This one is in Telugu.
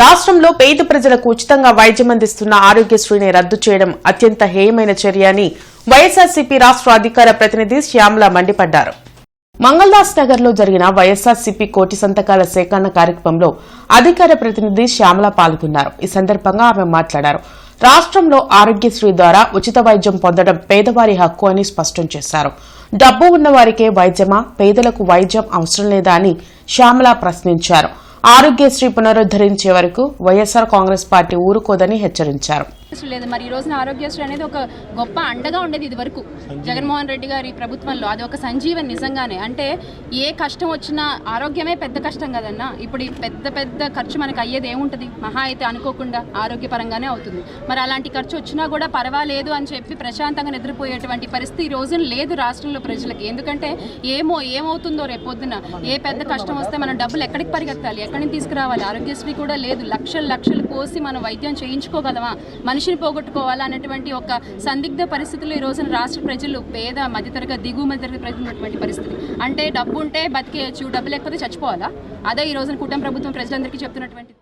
రాష్ట్రంలో పేద ప్రజలకు ఉచితంగా వైద్యం అందిస్తున్న ఆరోగ్యశ్రీని రద్దు చేయడం అత్యంత హేయమైన చర్య అని వైఎస్ఆర్సీపీ రాష్ట్ర అధికార ప్రతినిధి శ్యామల మండిపడ్డారు. మంగళదాస్ నగర్లో జరిగిన వైఎస్ఆర్సీపీ కోటి సంతకాల సేకరణ కార్యక్రమంలో అధికార ప్రతినిధి శ్యామల పాల్గొన్నారు. ఈ సందర్భంగా ఆమె మాట్లాడారు. రాష్ట్రంలో ఆరోగ్యశ్రీ ద్వారా ఉచిత వైద్యం పొందడం పేదవారి హక్కు అని స్పష్టం చేశారు. డబ్బు ఉన్నవారికే వైద్యమా? పేదలకు వైద్యం అవసరం లేదా అని శ్యామల ప్రశ్నించారు. ఆరోగ్యశ్రీ పునరుద్దరించే వరకు వైఎస్సార్ కాంగ్రెస్ పార్టీ ఊరుకోదని హెచ్చరించారు. లేదు. మరి ఈ రోజున ఆరోగ్యశ్రీ అనేది ఒక గొప్ప అండగా ఉండేది ఇది వరకు జగన్మోహన్ రెడ్డి గారి ప్రభుత్వంలో అది ఒక సంజీవన్ నిజంగానే. అంటే ఏ కష్టం వచ్చినా ఆరోగ్యమే పెద్ద కష్టం కదన్నా ఇప్పుడు ఈ పెద్ద పెద్ద ఖర్చు మనకు అయ్యేది ఏముంటుంది? మహా అయితే అనుకోకుండా ఆరోగ్యపరంగానే అవుతుంది. మరి అలాంటి ఖర్చు వచ్చినా కూడా పర్వాలేదు అని చెప్పి ప్రశాంతంగా నిద్రపోయేటువంటి పరిస్థితి ఈ రోజున లేదు రాష్ట్రంలో ప్రజలకి. ఎందుకంటే ఏమో ఏమవుతుందో రేపొద్దున ఏ పెద్ద కష్టం వస్తే మనం డబ్బులు ఎక్కడికి పరిగెత్తాలి? ఎక్కడి నుంచి తీసుకురావాలి? ఆరోగ్యశ్రీ కూడా లేదు. లక్షలు లక్షలు పోసి మనం వైద్యం చేయించుకోగలమా? మనిషిని పోగొట్టుకోవాలా అనేటువంటి ఒక సందిగ్ధ పరిస్థితుల్లో ఈ రోజున రాష్ట్ర ప్రజలు పేద మధ్యతరగతి దిగువ మధ్యతరగతి ప్రజలు ఉన్నటువంటి పరిస్థితి. అంటే డబ్బు ఉంటే బతికేయచ్చు డబ్బు లేకపోతే చచ్చిపోవాలా? అదే ఈ రోజున కుటుంబ ప్రభుత్వం ప్రజలందరికీ చెప్తున్నటువంటి